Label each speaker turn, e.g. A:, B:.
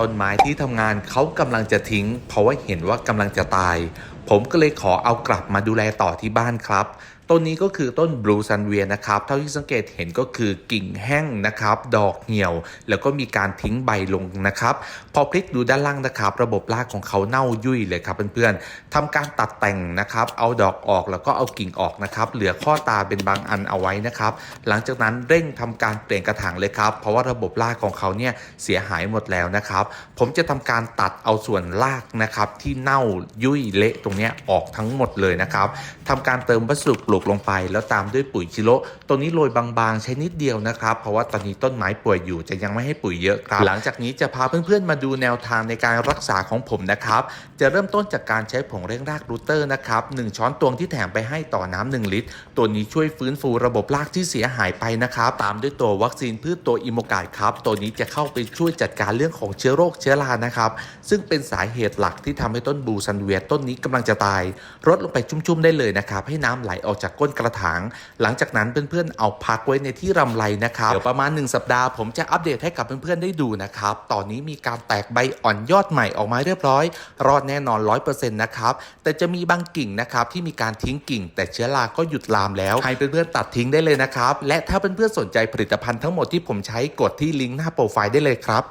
A: ต้นไม้ที่ทำงานเขากำลังจะทิ้ง เพราะว่าเห็นว่ากำลังจะตาย ผมก็เลยขอเอากลับมาดูแลต่อที่บ้านครับ ต้นนี้ก็คือต้นบลูซันเวียนะครับ เท่าที่สังเกตเห็นก็คือกิ่งแห้งนะครับ ดอกเหี่ยว แล้วก็มีการทิ้งใบลงนะครับ พอพลิกดูด้านล่างนะครับ ระบบรากของเขาเน่ายุ่ยเลยครับเพื่อนๆทำการตัดแต่งนะครับ เอาดอกออกแล้วก็เอากิ่งออกนะครับ เหลือข้อตาเป็นบางอันเอาไว้นะครับ หลังจากนั้นเร่งทำการเปลี่ยนกระถางเลยครับ เพราะว่าระบบรากของเขาเนี่ยเสียหายหมดแล้วนะครับ ผมจะทำการตัดเอาส่วนรากนะครับที่เน่ายุ่ยเละตรงนี้ออกทั้งหมดเลยนะครับทำการเติมวัสดุปลูกลงไป แล้วตามด้วยปุ๋ยชิโร่ตัวนี้โรยบางๆ ใช้นิดเดียวนะครับ เพราะว่าตอนนี้ต้นไม้ป่วยอยู่จะยังไม่ให้ปุ๋ยเยอะครับ หลังจากนี้จะพาเพื่อนๆมาดูแนวทางในการรักษาของผมนะครับ จะเริ่มต้นจากการใช้ผงเร่งรากรูเตอร์นะครับหนึ่งช้อนตวงที่แถมไปให้ต่อน้ำหนึ่งลิตร ตัวนี้ช่วยฟื้นฟูระบบรากที่เสียหายไปนะครับตามด้วยตัววัคซีนพืชตัวอิโมกาดครับ ตัวนี้จะเข้าไปช่วยจัดการเรื่องของเชื้อโรคเชื้อรานะครับซึ่งเป็นสาเหตุหลักที่ทำให้ต้นบลูซันเวียต้นนี้กำลังจะตายรดลงไปชุ่มๆได้เลยนะครับให้น้ำไหลออกจากก้นกระถาง หลังจากนั้นเพื่อนๆเอาพักไว้ในที่รำไรนะครับเดี๋ยวประมาณ 1 สัปดาห์ผมจะอัปเดตให้กับเพื่อนๆได้ดูนะครับตอนนี้มีการแตกใบอ่อนยอดใหม่ออกมาเรียบร้อย รอดแน่นอน 100%นะครับแต่จะมีบางกิ่งนะครับที่มีการทิ้งกิ่ง แต่เชื้อราก็หยุดลามแล้วให้เพื่อนๆตัดทิ้งได้เลยนะครับและถ้าเพื่อนๆสนใจผลิตภัณฑ์ทั้งหมดที่ผมใช้กดที่ลิงก์หน้าโปรไฟล์ได้เลยครับ